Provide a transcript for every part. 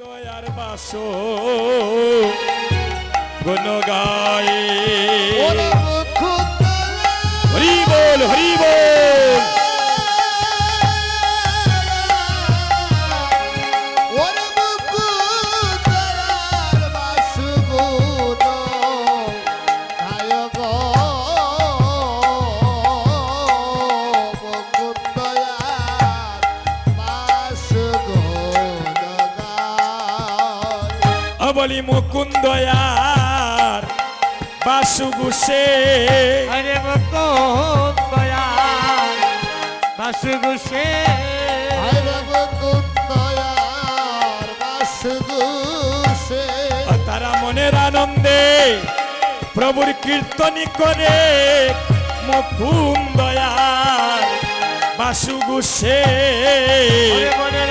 দয়ার বাসো। গুণ গায়ে হরি বল হরি বল। বলি মুকুন্দয়ার বাসু গুসে আরে মুকুন্দয়ার বাসুগুসে আরে মুকুন্দয়ার বাসুগুষে তারা মনের আনন্দে প্রভুর কীর্তনী করে। মুকুন্দয়ার বাসু গুসে মনের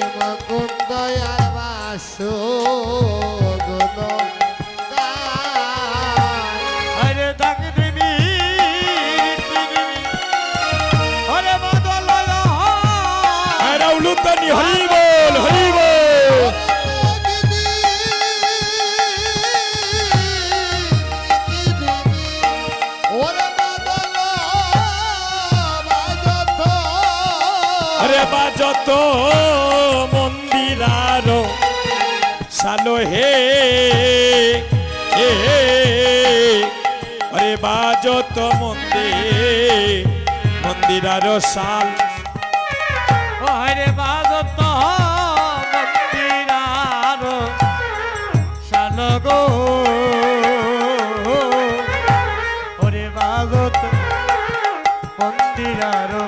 হরি বল হরি বল আরে বাজত মন্দিরার সালো হে আরে বাজত মন্দির মন্দিরার সাল মন্দিরার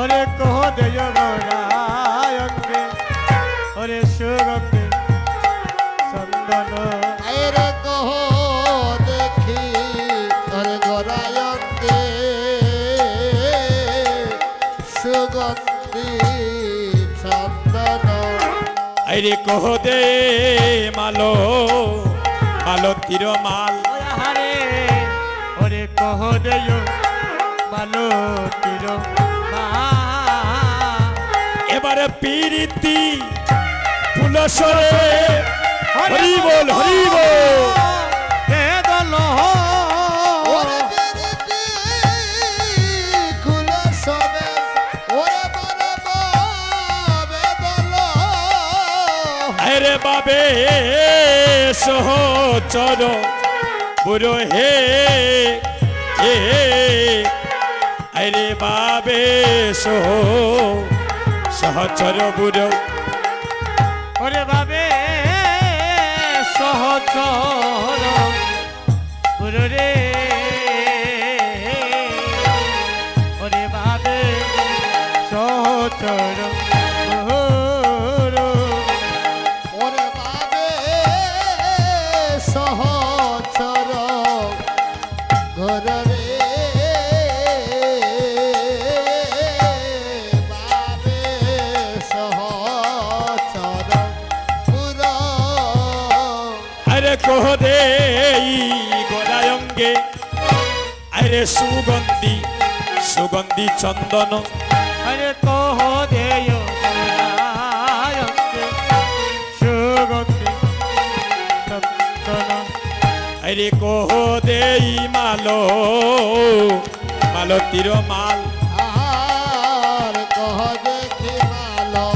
ওরে কহ দেয় গোরায়ঙ্গে ওরে সুগন্ধি চন্দন আরে কহ দেখি আরে গরায়ন্দে সুগন্ধি চন্দন আরে কহ দে মালো মালো তীর মাল ওরে ওরে কহ দেয় মালো তীর এবারে পিরিতি ফুলসরে হরি বল হরি বল। বাবে দল আরে বাবে সহচর বুড়ো হে এ আরে বাবে সহচর বুড়ো। ওরে বাবে সহচর বুড়ো রে। ওরে বাবে সহচর গোলায়ঙ্গে আরে সুগন্ধি সুগন্ধি চন্দন আরে কহ দেয় সুগন্ধি চন্দন আরে কোহ দেই মালো মালতীর মাল আর কহ দেখি মালো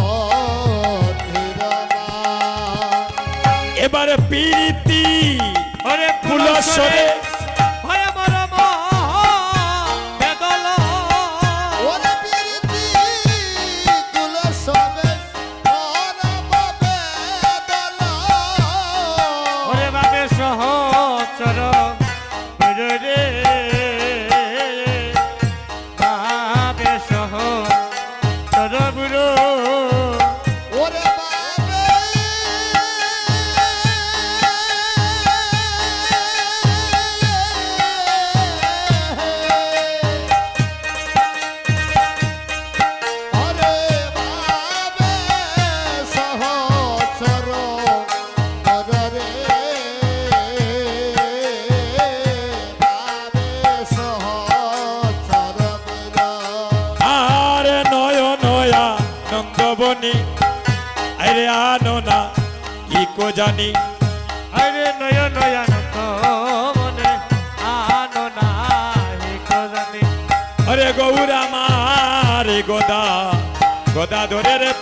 এবার পিরিতি ওরে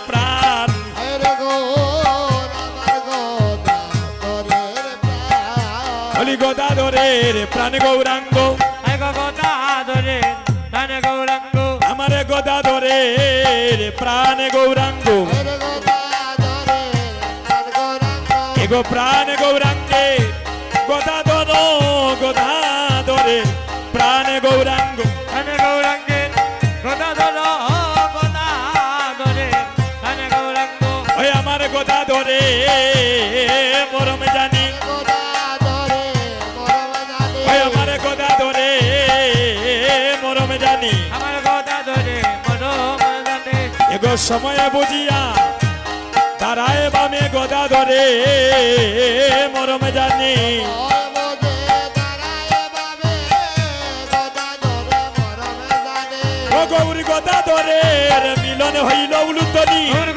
প্রাণ। হলি গোদা ধরে রে প্রাণ। গৌরাঙ্গ। আমারে গোদা ধরে রে প্রাণ গৌরাঙ্গ। এগো প্রাণ গৌরাঙ্গে? গোদা ধর গোদা ধরে প্রাণ গৌরাঙ্গ। ধরে মরম জানি। গোদা ধরে মরম জানি। আমার গোদা ধরে মরম জানি। গদা ধরে এগো সময় বুঝিয়া তারায় বামে গোদা ধরে মরম জানি। জানি গৌরী গোদা ধরে মিলন হইল উলুতনি তোর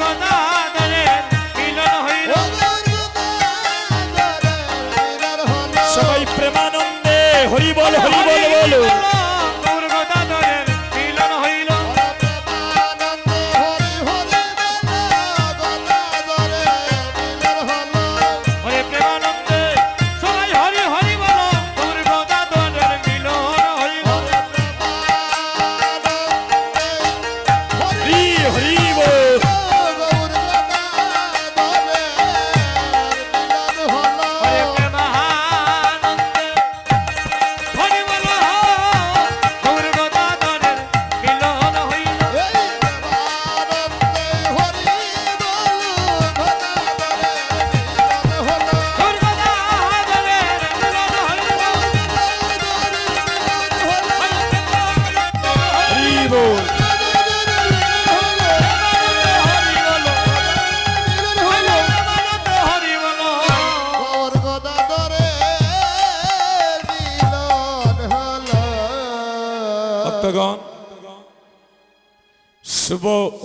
হরি বল হরি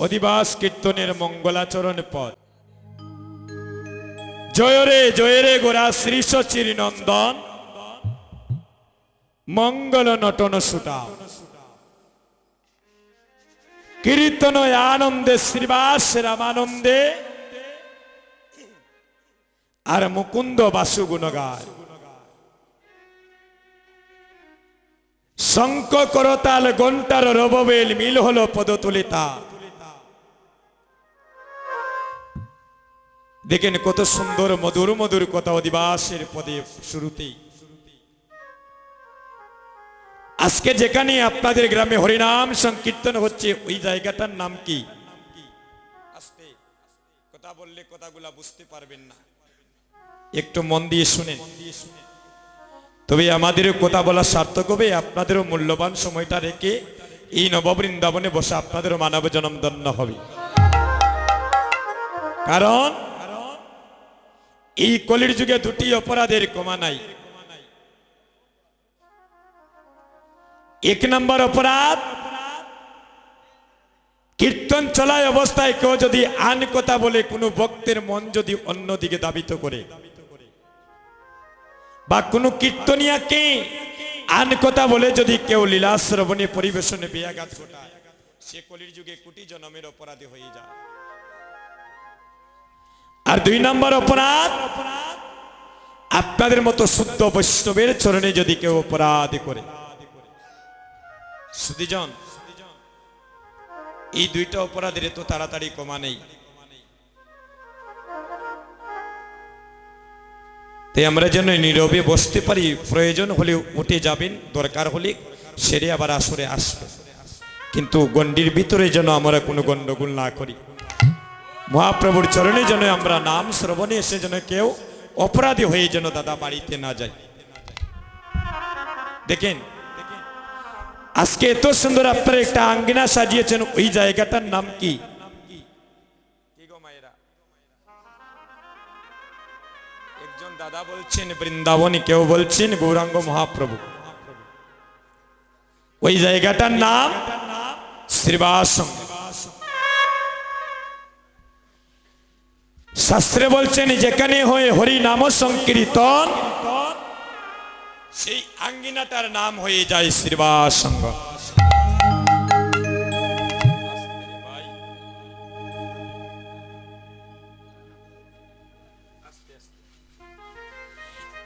অধিবাস কীর্তনের মঙ্গলাচরণ পদ জয় জয়রে জয়রে গোরা শ্রী সচির নন্দন মঙ্গল নটন সুটা কীর্তন আনন্দে, শ্রীবাস রামানন্দে। আর মুকুন্দ বাসু গুণগায় শঙ্খ করতাল ঘণ্টার রববেল মিল হলো পদতুলিতা। দেখেন কত সুন্দর, মধুর মধুর কথা অধিবাসের পদে শুরুতেই। আজকে যেখানে আপনাদের গ্রামে হরিনাম সংকীর্তন হচ্ছে, ওই জায়গাটার নাম কি? কথা বললে কথাগুলা বুঝতে পারবেন না। একটু মন দিয়ে শুনেন। তবে আমাদেরও কথা বলা সার্থক হবে, আপনাদেরও মূল্যবান সময়টা রেখে এই নববৃন্দাবনে বসে আপনাদেরও মানব জনম হবে। কারণ এই কলির যুগে দুটি অপরাধের কমা নাই। এক নম্বর অপরাধ, কীর্তন চলায় অবস্থায় কেউ যদি আন কথা বলে, কোনো ভক্তের মন যদি অন্যদিকে দাবিত করে। বা কোনো কীর্তনিয়াকে আন কথা বলে যদি কেউ লীলা শ্রবণে পরিবেশনে বিয়াঘাত ঘটায়, সে কলির যুগে কোটি জনমের অপরাধী হয়ে যায়। আর দুই নম্বর অপরাধ, আপনাদের মতো শুদ্ধ বৈষ্ণবের চরণে যদি কেউ অপরাধ করে। সুদীজন এই দুইটা অপরাধের তো তাড়াতাড়ি কমা নেই। তাই আমরা যেন নীরবে বসতে পারি, প্রয়োজন হলে উঠে যাবেন, দরকার হলে সেরে আবার আসরে আসবে। কিন্তু গণ্ডির ভিতরে যেন আমরা কোনো গণ্ডগোল না করি। মহাপ্রভুর চরণে যেন আমরা নাম শ্রবণে এসে যেন কেউ অপরাধী হয়ে যেন দাদা বাড়িতে না যায়। দেখেন, আজকে এত সুন্দর আপনারা একটা আঙ্গিনা সাজিয়েছেন, ওই জায়গাটার নাম কি? একজন দাদা বলছেন, বৃন্দাবনী কেউ বলছেন, গৌরাঙ্গ মহাপ্রভু। ওই জায়গাটার নাম শ্রীবাসম। শাস্ত্রে বলছেন, যেখানে হয়ে হরি নাম সংকীর্তন, সেই আঙ্গিনাটার নাম হয়ে যায় শ্রীবাস সঙ্গ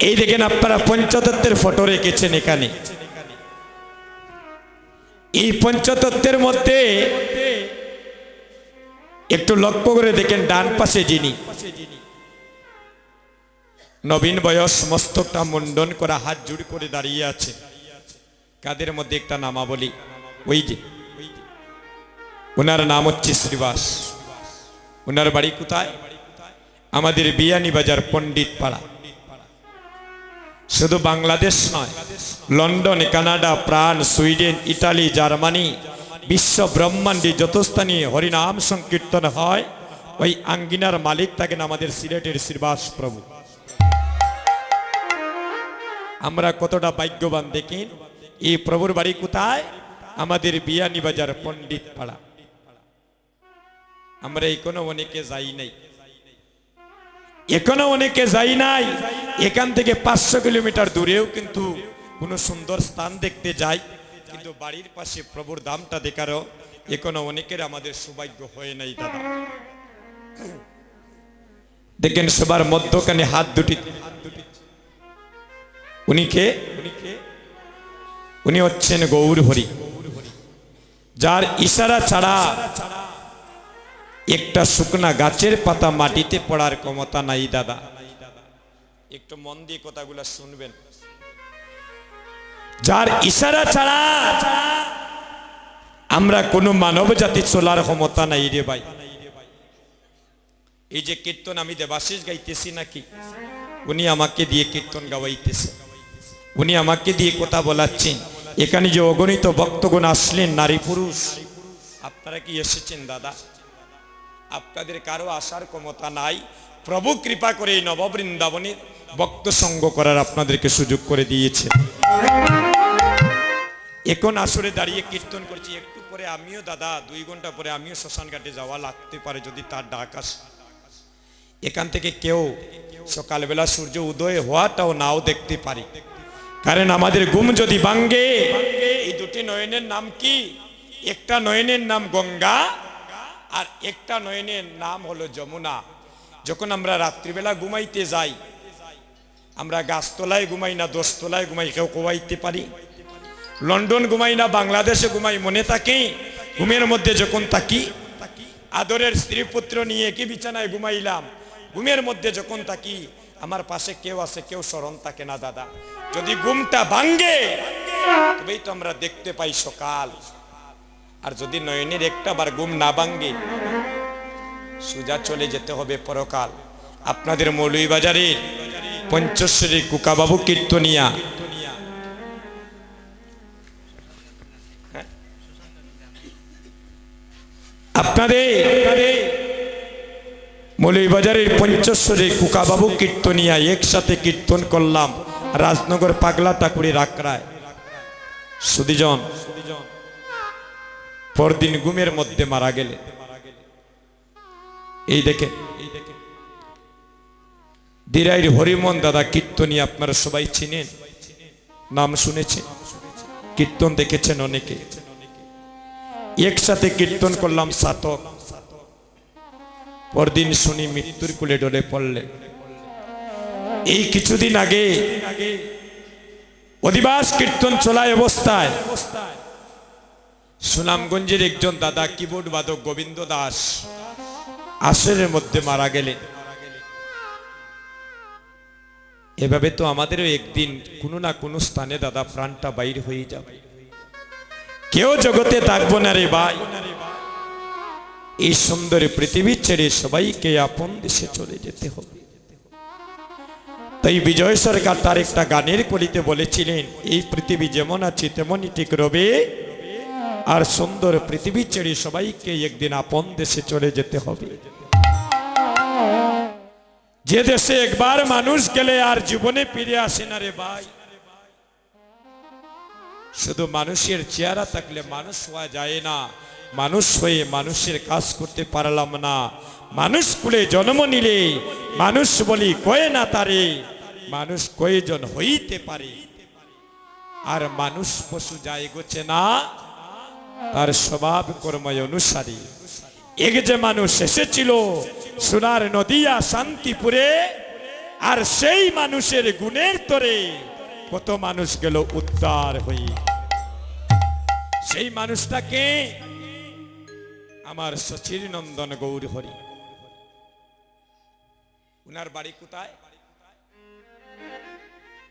এই দেখেন আপনারা পঞ্চতত্ত্বের ফটো রেখেছেন এখানে। এই পঞ্চতত্ত্বের মধ্যে একটু লক্ষ্য করে দেখেন ডান পাশে যিনি। নবীন বয়স মস্তকটা মুন্ডন করা, হাত জুড় করে দাঁড়িয়ে আছে। কাদের মধ্যে একটা নামাবলী? ওই যে। ওনার নাম হচ্ছে শ্রীবাস। ওনার বাড়ি কোথায়? আমাদের বিয়ানি বাজার পণ্ডিত পাড়া শুধু বাংলাদেশ নয়, লন্ডন, কানাডা প্রাণ সুইডেন, ইটালি, জার্মানি বিশ্ব ব্রহ্মাণ্ডে যত স্থানে হরিনাম সংকীর্তন হয়, ওই আঙ্গিনার মালিক থাকেন আমাদের সিলেটের শ্রীবাস প্রভু। আমরা কতটা ভাগ্যবান দেখেন, এই প্রভুর বাড়ি কোথায়? আমাদের বিয়ানি বাজার পণ্ডিত পাড়া আমরা এখনও অনেকে যাই নাই। এখনও অনেকে যাই নাই, এখান থেকে পাঁচশো কিলোমিটার দূরেও কিন্তু কোনো সুন্দর স্থান দেখতে যাই। কিন্তু বাড়ির পাশে প্রভুর দামটা দেখারও এখনও অনেকের আমাদের সৌভাগ্য হয়ে নাই, দাদা। দেখেন সবার মধ্যখানে হাত দুটি। উনি কে? উনি হচ্ছেন গৌর হরি। যার ইশারা ছাড়া একটা শুকনা গাছের পাতা মাটিতে পড়ার ক্ষমতা নাই, দাদা। একটু মন দিয়ে কথাগুলো শুনবেন। যার ইশারা ছাড়া আমরা কোনো মানব জাতি চলার ক্ষমতা নাই রে ভাই। এই যে কীর্তন আমি দেবাশিস গাইতেছি নাকি? উনি আমাকে দিয়ে কীর্তন গাওয়াইতেছে। উনি আমাকে দিয়ে কথা বলাচ্ছেন। এখানে যে অগণিত ভক্তগণ আসলেন, নারী পুরুষ, আপনারা কি এসেছেন দাদা? আপনাদের কারও আসার ক্ষমতা নাই। প্রভু কৃপা করে এই নববৃন্দাবনে ভক্ত সঙ্গ করার আপনাদেরকে সুযোগ করে দিয়েছে। এখন আসরে দাঁড়িয়ে কীর্তন করছি, একটু পরে আমিও দাদা, দুই ঘণ্টা পরে আমিও শ্মশান ঘাটে যাওয়া লাগতে পারে যদি তার ডাক আসে। এখান থেকে কেউ সকালবেলা সূর্য উদয় হওয়াটাও নাও দেখতে পারি। কারণ আমাদের গুম যদি বাঙ্গে এই দুটি নয়নের নাম কি? একটা নয়নের নাম গঙ্গা, আর একটা নয়নের নাম হলো যমুনা। যখন আমরা রাত্রিবেলা ঘুমাইতে যাই, আমরা গাছতলায় ঘুমাই না দোষতলায় ঘুমাই, কেউ কোয়াইতে পারি। লন্ডন ঘুমাই না, বাংলাদেশে ঘুমাই, মনে থাকে, ঘুমের মধ্যে যখন থাকি, আদরের স্ত্রী পুত্র নিয়ে কি বিছানায় ঘুমাইলাম, ঘুমের মধ্যে যখন থাকি, আমার পাশে কেউ আছে, কেউ স্মরণ থাকে না, দাদা। যদি ঘুমটা ভাঙ্গে তবেই তো আমরা দেখতে পাই সকাল। আর যদি নয়নের একটা বার ঘুম না ভাঙ্গে সুজা চলে যেতে হবে পরকাল। আপনাদের মৌলভীবাজারের পঞ্চশ্বরী কুকাবাবু কীর্তনিয়া আপনাদের মৌলভীবাজারের পঞ্চশ্বরী কুকাবাবু কীর্তনিয়া একসাথে কীর্তন করলাম। রাজনগর পাগলা ঠাকুরের আকড়ায় সুদিজন, পরদিন গুমের মধ্যে মারা গেলে। এই দেখে দিরাইর হরিমন দাদা কীর্তনী আপনারা সবাই চিনেন? নাম শুনেছেন? কীর্তন দেখেছেন অনেকে? একসাথে কীর্তন করলাম সাতক। পরদিন শুনি মৃত্যুর কুলে ডলে পড়লে। এই কিছুদিন আগে অধিবাস কীর্তন চলায় অবস্থায় সুনামগঞ্জের একজন দাদা কিবোর্ড বাদক গোবিন্দ দাস আসরের মধ্যে মারা গেলেন। এভাবে তো আমাদেরও একদিন কোনো না কোনো স্থানে দাদা প্রাণটা বাইর হয়ে যাবে। কেউ জগতে থাকব না রে ভাই। এই সুন্দর পৃথিবী ছেড়ে সবাইকে আপন দেশে চলে যেতে হবে। তাই বিজয় সরকার তার একটা গানের কলিতে বলেছিলেন, এই পৃথিবী যেমন আছে, তেমনই ঠিক রবে। আর সুন্দর পৃথিবী ছেড়ে সবাইকে একদিন আপন দেশে চলে যেতে হবে। যে দেশে একবার মানুষ গেলে আর জীবনে ফিরে আসে না রে ভাই। শুধু মানুষের চেহারা থাকলে মানুষ হওয়া যায় না। মানুষ হয়ে মানুষের কাজ করতে পারলাম না। মানুষ কুলে জন্ম নিলে মানুষ বলি, কয়ে না তারে? মানুষ কয়েজন হইতে পারে? আর মানুষ পশু যায় গোছে না। তার স্বভাব কর্ময় অনুসারী। এক যে মানুষ এসেছিল সোনার নদিয়া, শান্তিপুরে, আর সেই মানুষের গুণের তরে কত মানুষ গেল উদ্ধার হয়ে। সেই মানুষটাকে আমার সচির নন্দন গৌর হরি। উনার বাড়ি কোথায়?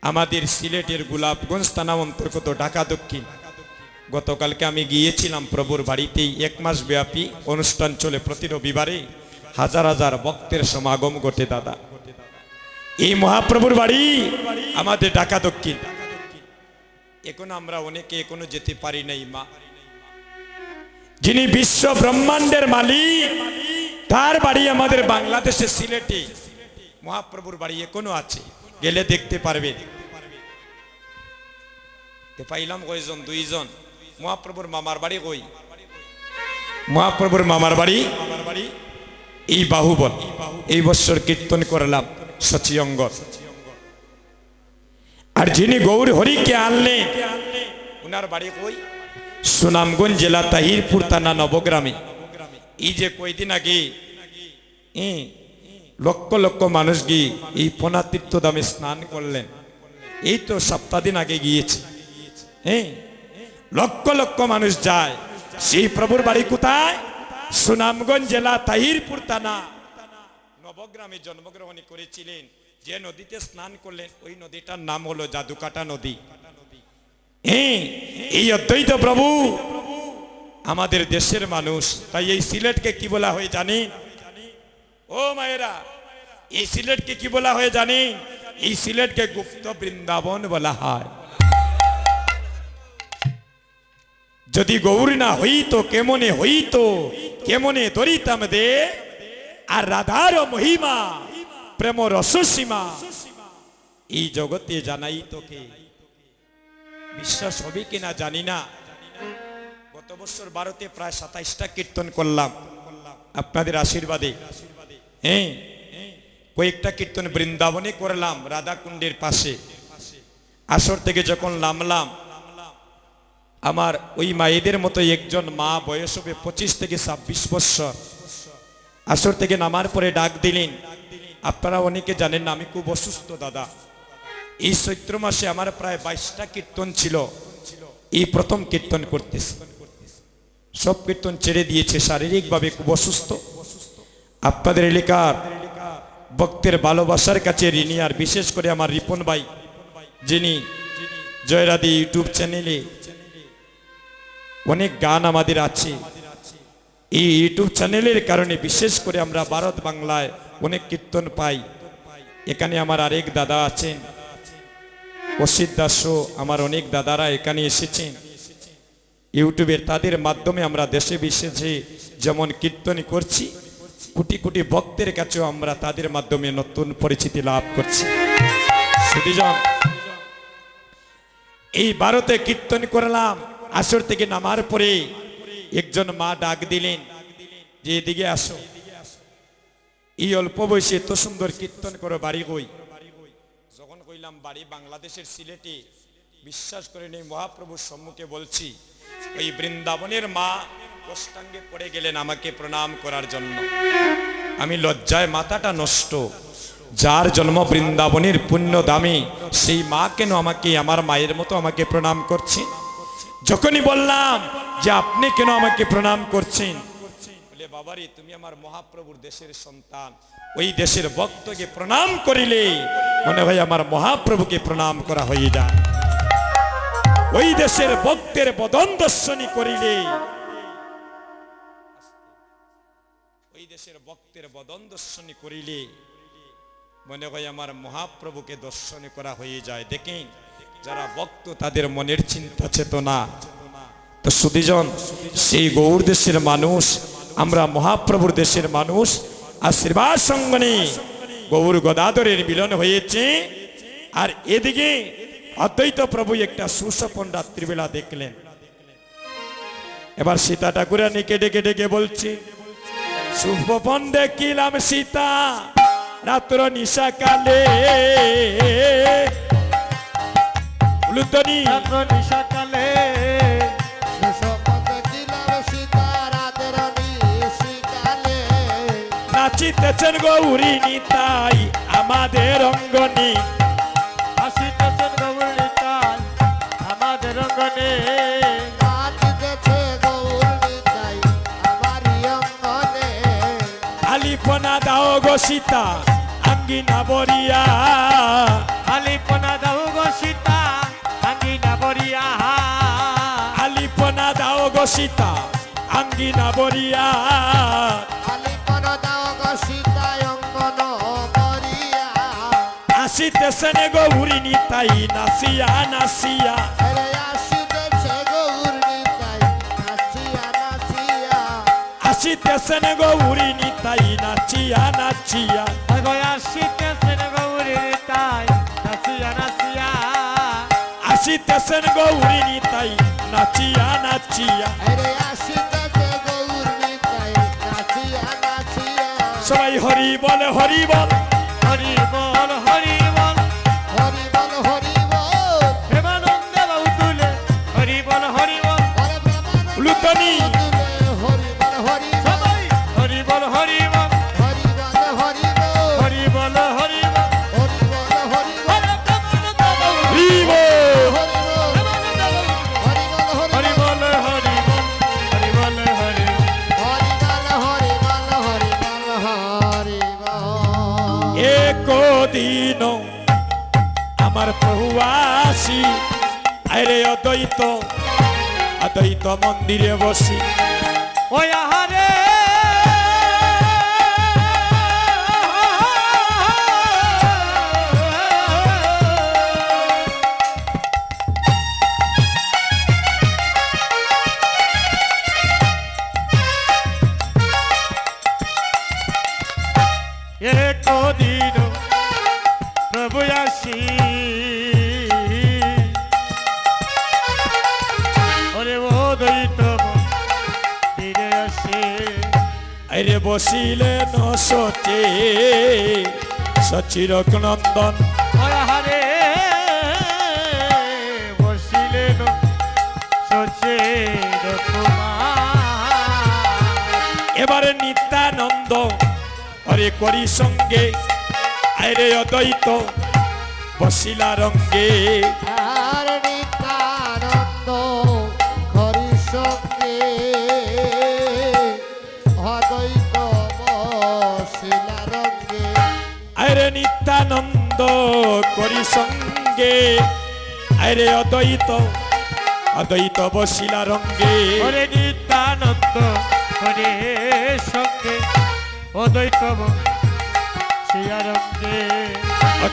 আমাদের সিলেটের গোলাপগঞ্জ থানা অন্তর্গত ঢাকা দক্ষিণ। গতকালকে আমি গিয়েছিলাম প্রভুর বাড়িতেই। এক মাস ব্যাপী অনুষ্ঠান চলে প্রতি রবিবারে। হাজার হাজার ভক্তের সমাগম ঘটে দাদা। এই মহাপ্রভুর বাড়ি আমাদের ঢাকা দক্ষিণ। এখন আমরা অনেকে এখনও যেতে পারি নাই, মা। যিনি বিশ্ব ব্রহ্মাণ্ডের মালিক, তার বাড়ি আমাদের বাংলাদেশের সিলেটে। মহাপ্রভুর বাড়ি এখনও আছে, গেলে দেখতে পারবে। পাইলাম কয়জন? দুইজন। মহাপ্রভুর মামার বাড়ি কই? মহাপ্রভুর মামার বাড়ি? এই বাহুবল। এই বছর কীর্তন করলাম সচিয়ঙ্গ। আর যিনি গৌর হরিকে আনলেন উনার বাড়ি কই? সুনামগঞ্জ জেলা তাহিরপুর থানা নবগ্রামে। এই যে কয়দিন আগে লক্ষ লক্ষ মানুষ গিয়ে এই পনাতীর্থ দামে স্নান করলেন। এই তো সপ্তাহ দিন আগে গিয়েছে। হ্যাঁ লক্ষ লক্ষ মানুষ যায়। সেই প্রভুর বাড়ি কোথায়? সুনামগঞ্জ জেলা তাহিরপুর থানা। নবগ্রামে জন্মগ্রহণ করেছিলেন। যে নদীতে স্নান করলেন ওই নদীটার নাম হলো জাদুকাটা নদী। হ্যাঁ, এই অদ্বৈত প্রভু আমাদের দেশের মানুষ। তাই এই সিলেটকে কি বলা হয় জানেন ও মায়েরা এই সিলেটকে কি বলা হয় জানেন এই সিলেটকে গুপ্ত বৃন্দাবন বলা হয়। যদি গৌর না হইতো কেমনে হইতো? কেমনে ধরিতাম দে? আর রাধার মহিমা প্রেম রসসীমা এই জগতে জানাই তোকে। বিশ্বাস হবে কিনা জানি না। গত বছর ভারতে প্রায় সাতাইশটা কীর্তন করলাম। আপনাদের আশীর্বাদে। হ্যাঁ কয়েকটা কীর্তন বৃন্দাবনে করলাম রাধাকুণ্ডের পাশে। আসর থেকে যখন নামলাম, আমার ওই মায়েদের মতো একজন মা বয়স হবে পঁচিশ থেকে ছাব্বিশ বছর আসর থেকে নামার পরে ডাক দিলেন আপনারা অনেকে জানেন না, আমি খুব অসুস্থ, দাদা। এই চৈত্র মাসে আমার প্রায় বাইশটা কীর্তন ছিল। এই প্রথম কীর্তন করতেছে। সব কীর্তন ছেড়ে দিয়েছে, শারীরিকভাবে খুব অসুস্থ। আপনাদের এলাকার ভক্তের ভালোবাসার কাছে ঋণী, আর বিশেষ করে আমার রিপন ভাই, যিনি জয়রাদি ইউটিউব চ্যানেলে অনেক গান আমাদের আছে। এই ইউটিউব চ্যানেলের কারণে বিশেষ করে আমরা ভারত বাংলায় অনেক কীর্তন পাই। এখানে আমার আরেক দাদা আছেন। অসিত দাসও আমার অনেক দাদারা এখানে এসেছেন। ইউটিউবের তাদের মাধ্যমে আমরা দেশে বিশেষে যেমন কীর্তন করছি, কোটি কোটি ভক্তের কাছেও আমরা তাদের মাধ্যমে নতুন পরিচিতি লাভ করছি। এই ভারতে কীর্তন করলাম, আসর থেকে নামার পরে একজন মা ডাক দিলেন, যে এদিকে আসো। এই অল্প বয়সে এত সুন্দর কীর্তন করো, বাড়ি কই যখন কইলাম, বাড়ি বাংলাদেশের সিলেটে, বিশ্বাস করে নেই, মহাপ্রভুর সম্মুখে বলছি, ওই বৃন্দাবনের মা অষ্টাঙ্গে পড়ে গেলেন আমাকে প্রণাম করার জন্য। আমি লজ্জায় মাথাটা নষ্ট, যার জন্ম বৃন্দাবনের পুণ্য দামে, সেই মা কেন আমাকে, আমার মায়ের মতো আমাকে প্রণাম করছে? যখনই বললাম যে, আপনি কেন আমাকে প্রণাম করছেন? বাবারে, তুমি আমার মহাপ্রভুর দেশের সন্তান। ওই দেশের ভক্তকে প্রণাম করিলে মনে হয় আমার মহাপ্রভুকে প্রণাম করা হয়ে যায়। ওই দেশের ভক্তের বদন দর্শনী করিলে। ওই দেশের ভক্তের বদন দর্শনী করিলে মনে হয় আমার মহাপ্রভুকে দর্শন করা হয়ে যায়। দেখেন, যারা ভক্ত, তাদের মনের চিন্তা চেতনা। তো সুদীজন সেই গৌর দেশের মানুষ আমরা মহাপ্রভুর দেশের মানুষ, আশীর্বাদ সঙ্গনে গৌর গদাধরের মিলন হয়েছে। আর এদিকে অদ্বৈত প্রভু একটা সুস্বপন রাত্রিবেলা দেখলেন। এবার সীতা ঠাকুরানি কেটে কেটে কে বলছি সুপন দেখিলাম সীতা, রাত্র নিশা কালে লুতনি রাত্র নাচিতেছেন গৌরী নিতাই আমাদের অঙ্গনী। আসিতেছেন আমাদের গৌর নিতাই আমারই অঙ্গনে। আলিপনা দাও গো সীতা আঙ্গিনা বরিয়া। আলিপনা দাও গো সীতা আঙ্গিনা বরিয়া। আলিপনা দাও গো সীতা আঙ্গিনা বরিয়া। আসিতেছেন গৌরিণী তাই নাসিয়া নাসিয়া আসিতেছেন গৌরিণী তাই নাচিয়া নাচিয়া আসিতেছেন গৌরিণী তাই নাচিয়া নাচিয়া আসিতেছেন গৌরিণী তাই নাচিয়া নাচিয়া সবাই হরি বল হরি বল হরি বল বল এক দিন আমার প্রভু আসি। আরে অদ্বৈত অদ্বৈত মন্দিরে বসি। ওই আহারে আরে বসিলে সচে সচির নন্দন হারে বসিলেন সচে এবারে নিত্যানন্দ হরে করি সঙ্গে আরে অদ্বৈত বসিলা রঙ্গে। করি সঙ্গে আরে অদ্বৈত অদ্বৈত বসিলা রঙ্গে। হরে নিত্যানন্দ হরে সঙ্গে। অদ্বৈত শিয়ারঙ্গে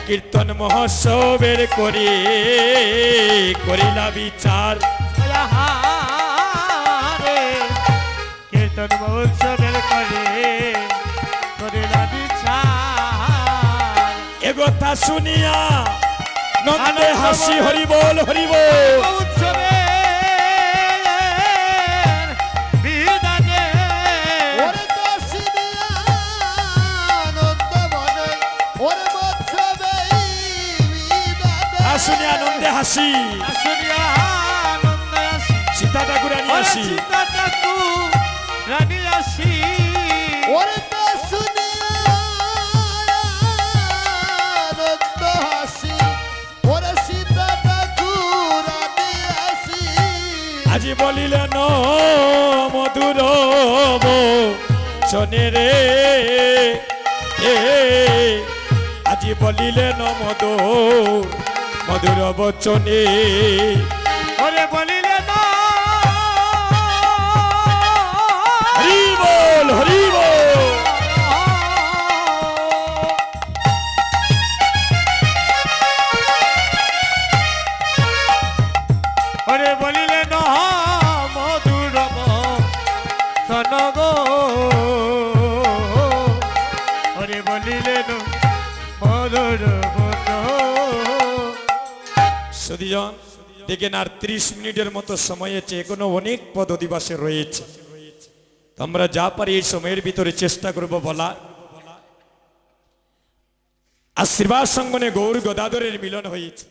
কীর্তন মহোৎসবের করে করিলা বিচার। কীর্তন মহোৎসবের শুনিয়া। নন্দে হাসি হরি বল হরি বল উৎসবে আসুনি আনন্দে হাসি। সীতা ঠাকুরানি হাসি। বলিলেন মধুর শনি রে আজি বলিলেন মধুর মধুর বচনে ওরে সুদীজন দেখেন আর ত্রিশ মিনিটের মতো সময় আছে এখনও অনেক পদ অধিবাসে রয়েছে। আমরা যা পারি এই সময়ের ভিতরে চেষ্টা করব বলা। আশীর্বাদ সঙ্গনে গৌর গদাধরের মিলন হয়েছে।